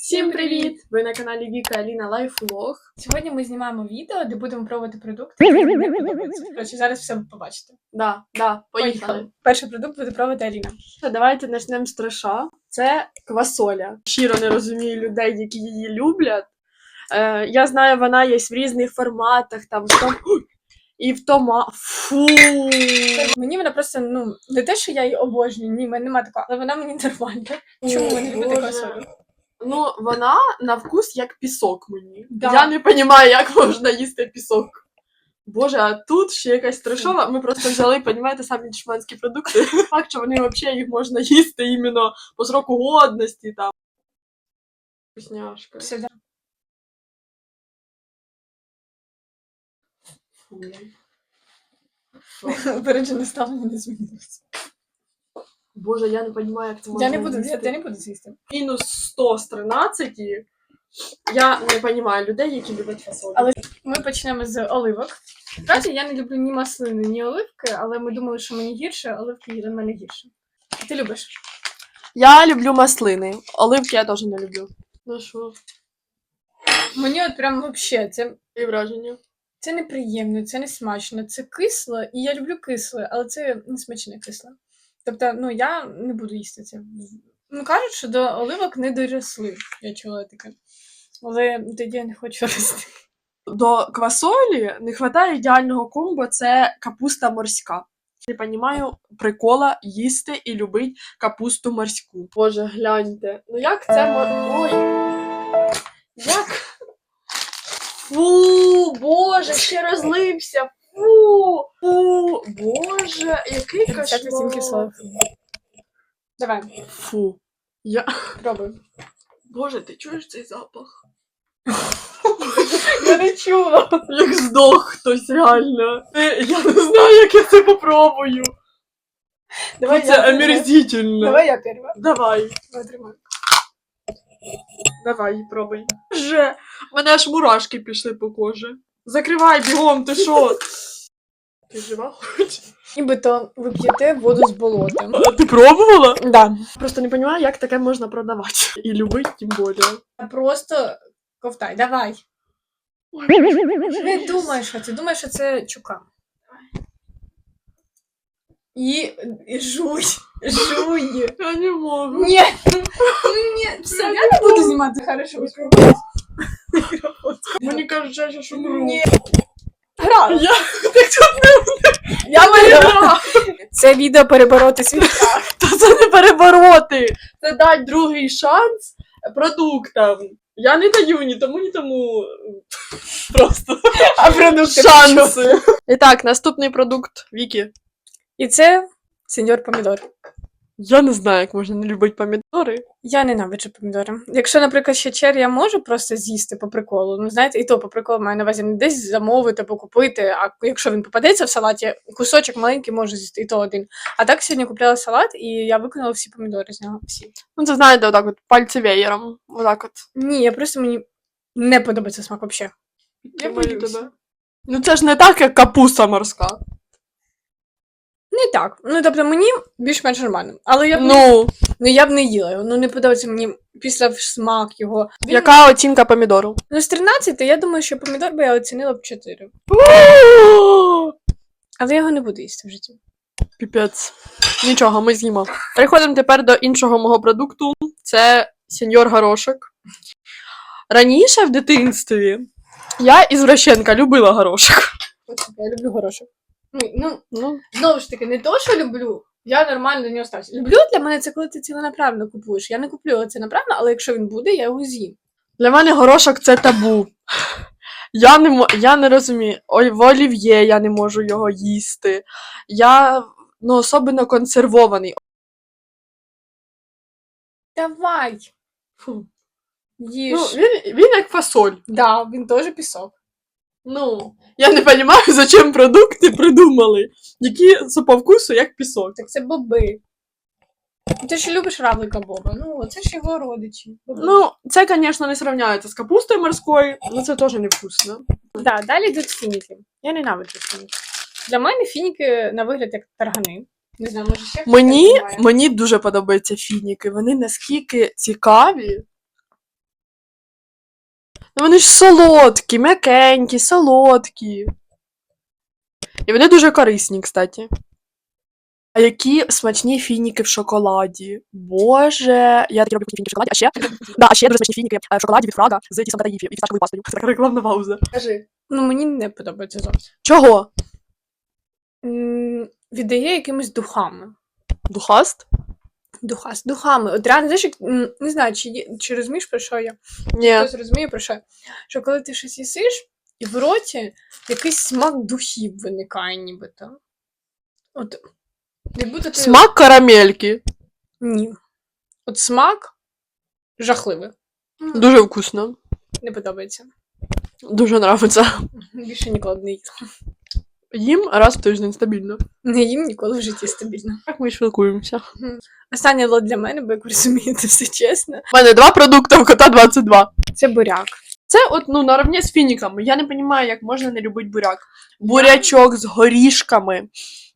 Всім привіт! Ви на каналі Віка Аліна Лайфлог. Сьогодні ми знімаємо відео, де будемо пробувати продукти, які нам не подобаються. Коротше, зараз все побачите. Да, да, поїхали. Перший продукт буде пробувати Аліна. Давайте почнемо з траша. Це квасоля. Щиро не розумію людей, які її люблять. Е, я знаю, вона є в різних форматах, там в том... і в тома. Фу! Мені вона просто ну не те, що я її обожнюю, ні, в мене немає такого, але вона мені нормальна. Чому ви не любите квасолю? Ну, вона на вкус як пісок мені. Да. Я не розумію, як можна їсти пісок. Боже, а тут ще якась трешова. Ми просто взяли, розумієте, самі дешманські продукти. Факт, що вони взагалі їх можна їсти іменно по сроку годності там. Вкусняшка. Все, да. Фу. Упереджене ставлення не змінилося. Боже, я не розумію, як це можна Я не буду, я, я не буду з'їсти. Мінус 100 з 13. Я не розумію людей, які люблять фасоль. Але- Ми почнемо з оливок. Насправді я не люблю ні маслини, ні оливки, але ми думали, що мені гірше, а оливки для мене гірше. Ти любиш? Я люблю маслини. Оливки я теж не люблю. Ну що? Мені от прям вообще це І враження. Це неприємно, це не смачно, це кисло, і я люблю кисле, але це не смачне кисле. Тобто, ну я не буду їсти це. Ну, кажуть, що до оливок не доросли, я чула таке. Але тоді я не хочу рости. До квасолі не вистачає ідеального комбо це капуста морська. Не розумію прикола їсти і любити капусту морську. Боже, гляньте. Ну як це Ой. Як? Фу, боже, ще розлився. Фу, фу, боже, який 58 кислот. кошмар. Давай, Фу. Я... пробуй. Боже, ти чуєш цей запах? Я не чула. Як здох хтось реально. Е, Я не знаю, як я це попробую. Давай це я перша. омерзительно. Давай я перша. Давай, Давай, тримай. давай, пробуй. Вже, в мене аж мурашки пішли по кожі. Закривай бігом, ти що? Ти жива хоч? Нібито ви п'єте воду з болотом. А ти пробувала? Да. Просто не розумію, як таке можна продавати. І любити, тим більше. Просто ковтай, давай. Не думай, що це. Думай, що це чука. І, і жуй. Жуй. Я не можу. Ні. Ні, все, я не буду знімати хорошо. Мені кажуть, я ще умру. Ні. Гра. Я так тут не Я виграла. Це відео перебороти свій Та це не перебороти. Це дати другий шанс продуктам. Я не даю ні тому, ні тому. Просто а продукти. шанси. І так, наступний продукт Вікі. І це сеньор помідор. Я не знаю, як можна не любити помідори. Я ненавиджу помідори. Якщо, наприклад, ще чер я можу просто з'їсти по приколу, ну знаєте, і то по приколу маю на увазі не десь замовити або купити, а якщо він попадеться в салаті, кусочок маленький можу з'їсти, і то один. А так сьогодні купляла салат, і я викинула всі помідори з нього. Всі. Ну, це знаєте, отак от пальці веєром. Отак от. Ні, я просто мені не подобається смак взагалі. Я боюся. Ну це ж не так, як капуста морська. Не так. Ну тобто мені більш-менш нормально. Але я б не, Ну, ну, я б не їла його. Ну не подобається мені після смак його. Він- яка оцінка помідору? Ну, з 13 я думаю, що помідор би я оцінила б 4. Але я його не буду їсти в житті. Піпець. Нічого, ми з'їмо. Переходимо тепер до іншого мого продукту. Це сеньор горошок. Раніше в дитинстві я ізвращенка любила горошок. От я люблю горошок. Ну, ну, Ну, знову ж таки, не то, що люблю. Я нормально до нього ставлюся. Люблю для мене це коли ти ціленаправно купуєш. Я не куплю це направно, але якщо він буде, я його з'їм. для мене горошок це табу. Я не, я не розумію. Ой, в олів'є я не можу його їсти. Я ну, особливо консервований. Давай! Фу. Їж. Ну, він, він як фасоль. Да, він теж пісок. Ну, я не розумію, зачем продукти придумали, які по вкусу як пісок. Так це боби. Ти ж любиш равлика Боба. Ну, це ж його родичі. Боби. Ну, це, звісно, не сравняється з капустою морською, але це теж невкусно. Да, далі йдуть фініки. Я ненавиджу фініки. Для мене фініки на вигляд як таргани. Не знаю, може ще Мені, мені дуже подобаються фініки. Вони наскільки цікаві. Вони ж солодкі, м'якенькі, солодкі. І вони дуже корисні, кстати. А які смачні фініки в шоколаді. Боже, я такі роблю фініки в шоколаді, а ще, да, а ще дуже смачні фініки е, в шоколаді від Фрага з тісом та таїфі і фісташковою пастою. Це така рекламна пауза. Кажи. Ну, мені не подобається зовсім. Чого? Віддає якимись духами. Духаст? Духа з духами. От реально, знаєш, як, не знаю, чи, чи розумієш, про що я? Ні. Хтось розуміє, про що я? Що коли ти щось їсиш, і в роті якийсь смак духів виникає, нібито. От, як будто ти... Смак карамельки. Ні. От смак жахливий. Дуже вкусно. Не подобається. Дуже нравиться. Більше ніколи не їла. Їм раз в тиждень стабільно. Не їм ніколи в житті стабільно. Так ми і. Останнє лот для мене, бо як ви розумієте, все чесно. У мене два продукти в кота 22. Це буряк. Це от ну наравні з фініками. Я не розумію, як можна не любити буряк. Бурячок з горішками,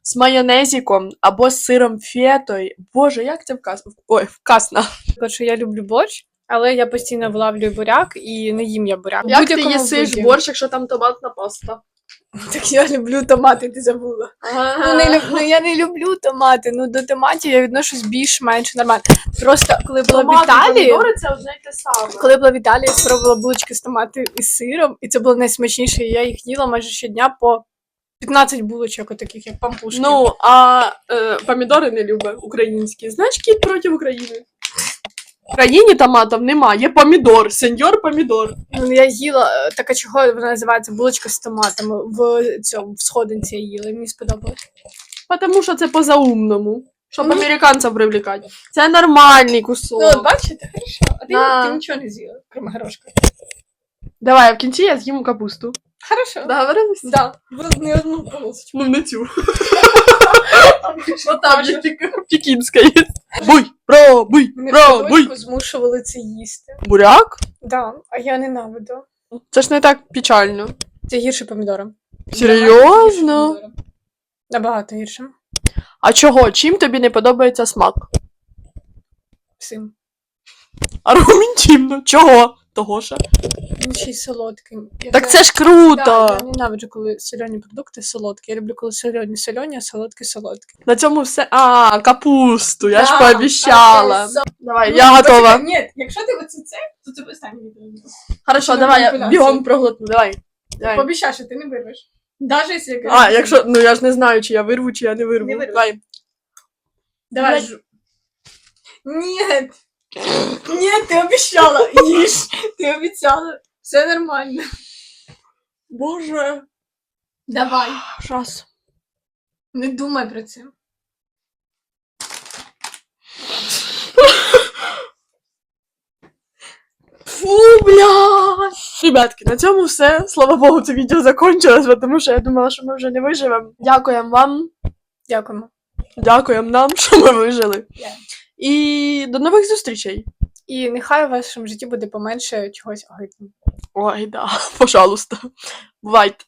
з майонезиком або з сиром фетою. Боже, як це вкасно. Ой, вкасно. Що я люблю борщ, але я постійно вилавлюю буряк і не їм я буряк. Як ти їсиш борщ, якщо там томатна паста? Так я люблю томати, ти забула. Ну, не люб... ну я не люблю томати. Ну до томатів я відношусь більш-менш нормально. Просто коли була в Італії, це одне й те саме. коли була в Італії, я спробувала булочки з томати і сиром, і це було найсмачніше. і Я їх їла майже щодня по 15 булочок, отаких, як пампушки. Ну, а е, помідори не любить українські. Знаєш, кіт проти України. В країні томатів нема, є помідор, сеньор помідор. Ну, я їла, е, так а чого вона називається булочка з томатами в цьому в сходинці я їла, і мені сподобалось. Тому що це по-заумному. Щоб Ну. американців привлекати. Це нормальний кусок. Ну, от бачите, хорошо. А ти, Да. ти нічого не з'їла, крім горошка. Давай, а в кінці я з'їм капусту. Хорошо. Договорились? Да. Просто не одну полосочку. Ну, не цю. Там є пік- пекінська є. Буй, пробуй, пробуй. дочку змушували це їсти. Буряк? Да, а я ненавиду. Це ж не так печально. Це гірше помідора. Серйозно? Набагато гірше. А чого? Чим тобі не подобається смак? Всім. Аргументивно. Чого? Того що? Він ще й солодкий. Я Так це ж Да, круто! я ненавиджу, коли солені продукти солодкі. Я люблю, коли солені солені, а солодкі солодкі. На цьому все. А, капусту, я ж Да, пообіщала. це Давай, Ну, я готова. почекай, Ні, якщо ти оце це, то це останнє відео. Хорошо, давай, я бігом проглотну, давай. Давай. Пообіцяй, що ти не вирвеш. Даже якщо я А, якщо. Ну я ж не знаю, чи я вирву, чи я не вирву. Не вирвеш. Давай. Давай. Блядь. Нет. Нет, ти обіцяла. Їж. Ти обіцяла. Все нормально. Боже. Давай. Ужас. Не думай про це. Фу, блядь. Ребятки, на цьому все. Слава Богу, це відео закончилось, тому що я думала, що ми вже не виживемо. Дякуємо вам. Дякуємо. Дякуємо нам, що ми вижили. Yeah. І до нових зустрічей. І нехай у вашому житті буде поменше чогось огидного. Ой, да, пожалуйста. Бувайте.